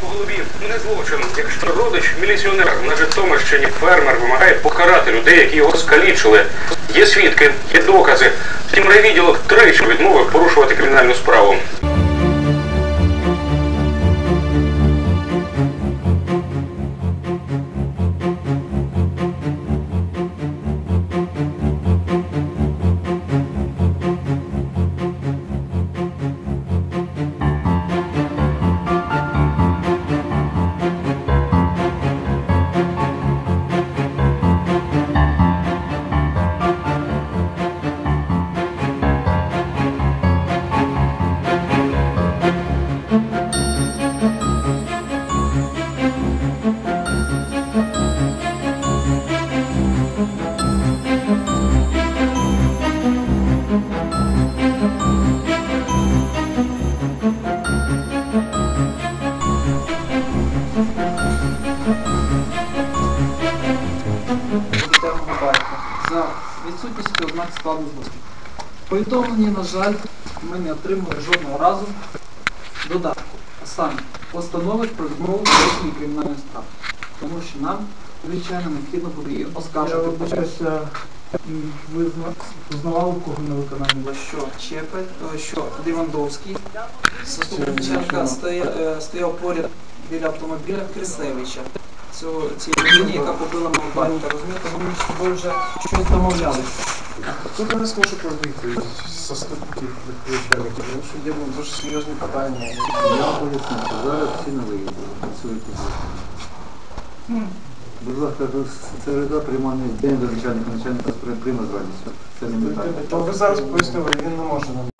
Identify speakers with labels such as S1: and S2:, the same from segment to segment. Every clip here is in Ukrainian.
S1: по голові не злочин. Якщо родич міліціонер на Житомирщині фермер вимагає покарати людей, які його скалічили. Є свідки, є докази. Втім, райвідділок тричі відмовив порушувати кримінальну справу.
S2: Складу злочину. Повідомлення, на жаль, ми не отримали жодного разу додатку, а саме постанови про відмову порушення кримінальної справи. Тому що нам, звичайно, необхідно буде її
S3: Я вибачаюся, ви зна- взнавали кого на виконанні?
S2: Що Чепель, що Лівандовський, заступниченка е, стояв поряд біля автомобіля Крисевича. Цього цієї людини, яка побила мого батька. Розумієте, вони між собою вже щось домовлялися.
S3: Хто не нас може вийти со заступників відповідальників? Тому що є ну, дуже серйозні питання.
S4: Я поясню, що зараз всі на виїзді працюють тут. Будь ласка, середа прийманий день до начальника, начальника прийме з радістю. Це не питання.
S3: То ви зараз пояснили, він не може нам.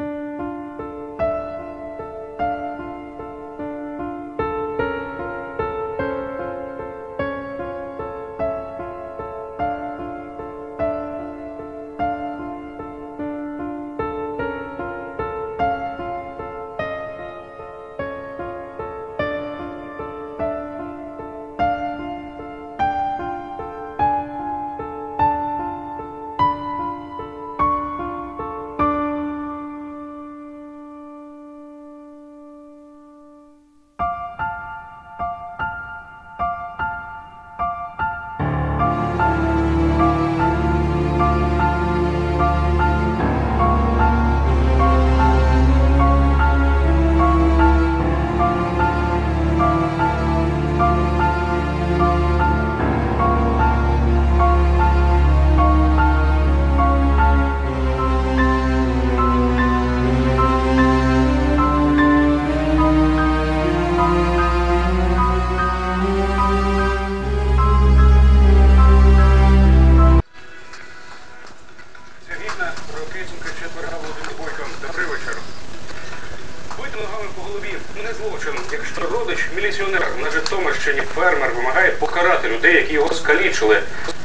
S1: Не злочин. Якщо родич міліціонер на Житомирщині фермер вимагає покарати людей, які його скалічили.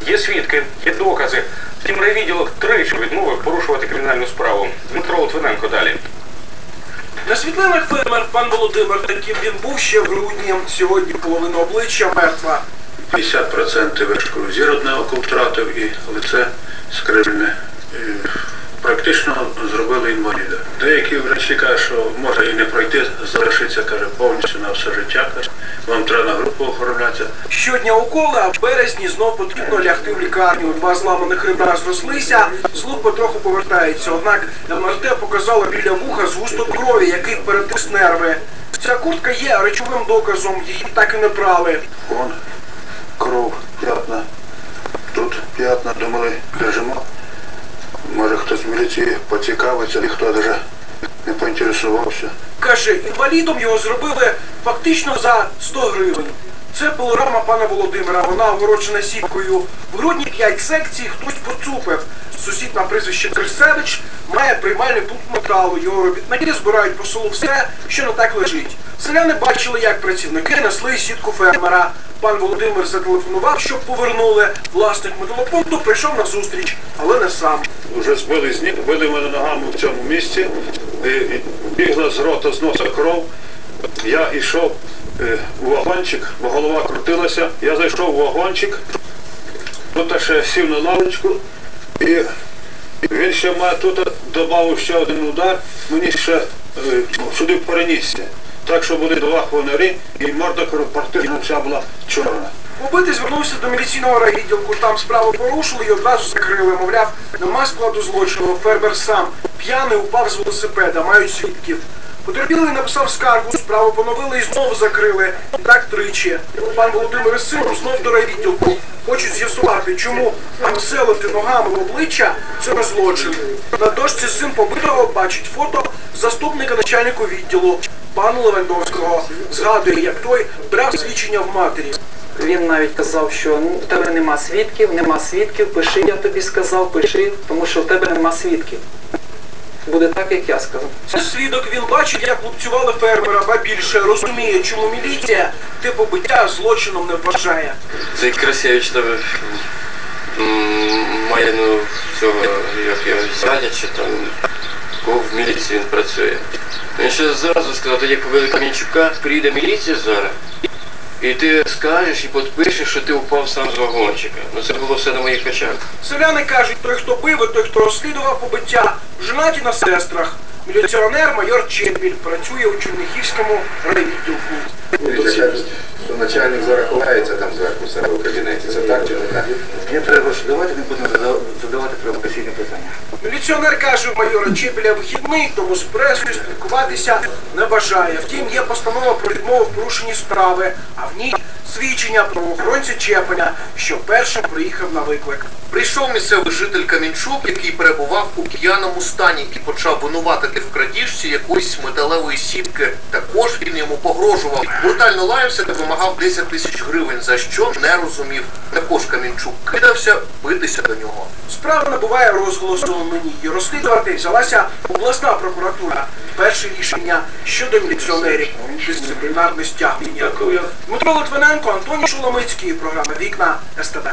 S1: Є свідки, є докази. Втім, райвідділок тричі відмовив порушувати кримінальну справу. Дмитро Литвиненко далі.
S5: На світлинах фермер пан Володимир, таким він був ще в грудні. Сьогодні половина обличчя мертва.
S6: 50% вершку зір одне око втратив і лице скривлене. Практично зробили інваліда. Деякі врачі кажуть, що може і не пройти, залишиться, каже, повністю на все життя. Каже, вам треба на групу оформлятися.
S5: Щодня уколи, а в березні знов потрібно лягти в лікарню. Два зламаних ребра зрослися, слух потроху повертається. Однак МРТ показала біля вуха згусток крові, який перетис нерви. Ця куртка є речовим доказом, її так і не брали.
S6: Вон кров, п'ятна. Тут п'ятна, думали, лежимо. Може хтось з міліції поцікавиться, ніхто навіть не поінтересувався.
S5: Каже, інвалідом його зробили фактично за 100 гривень. Це пилорама пана Володимира, вона огороджена сіткою. В грудні 5 секцій хтось поцупив. Сусід на прізвище Крисевич має приймальний пункт металу. Його робітники збирають по селу все, що не так лежить. Селяни бачили, як працівники несли сітку фермера. Пан Володимир зателефонував, щоб повернули. Власник металопункту прийшов на зустріч, але не сам.
S6: Вже збили з ніг, били мене ногами в цьому місці, і бігла з рота, з носа кров. Я йшов е, вагончик, бо голова крутилася. Я зайшов у вагончик, тут ще сів на лавочку, і він ще має тут додав ще один удар, мені ще е, сюди перенісся. Так що були два хвонарі і морда партизана вся була чорна.
S5: Побитий звернувся до міліційного райвідділку, там справу порушили і одразу закрили. Мовляв, нема складу злочину. Фермер сам п'яний упав з велосипеда, мають свідків. Потерпілий написав скаргу, справу поновили і знову закрили. Так тричі. Пан Володимир сином знов до райвідділку. Хочуть з'ясувати, чому амселити ногами в обличчя це не злочин. На дошці син побитого бачить фото заступника начальника відділу пана Левандовського. Згадує, як той брав свідчення в матері.
S2: Він навіть казав, що ну, в тебе нема свідків, нема свідків, пиши, я тобі сказав, пиши, тому що в тебе нема свідків. Буде так, як я сказав.
S5: Це свідок він бачить, як лупцювали фермера, ба більше розуміє, чому міліція те побиття злочином не вважає.
S7: Цей Красевич там м, має ну цього, як його зятя чи там кого в міліції він працює. Він ще зразу сказав, тоді як побили Камінчука, приїде міліція зараз. І ти скажеш і підпишеш, що ти впав сам з вагончика. Ну це було все на моїх очах.
S5: Селяни кажуть, той, хто бив, і той, хто розслідував побиття, женаті на сестрах. Міліціонер майор Чепіль працює у Черніхівському райвідділку.
S8: Начальник зараз ховається там зверху себе у кабінеті. Це так чи не так?
S4: Мені треба ж давайте не будемо зада- задавати провокаційні питання.
S5: Міліціонер каже, у майора Чепеля вихідний, тому з пресою спілкуватися не бажає. Втім, є постанова про відмову в порушенні справи, а в ній свідчення правоохоронця Чепеля, що першим приїхав на виклик.
S9: Прийшов місцевий житель Камінчук, який перебував у п'яному стані і почав винуватити в крадіжці якоїсь металевої сітки. Також він йому погрожував. Брутально лаявся та вимагав 10 тисяч гривень, за що не розумів. Також Камінчук кидався битися до нього.
S5: Справа набуває розголосу нині. Її розслідувати взялася обласна прокуратура. Перше рішення щодо міліціонерів. Дисциплінарне стягнення. Дмитро Литвиненко, Антоній Шуломицький. Програма Вікна СТБ.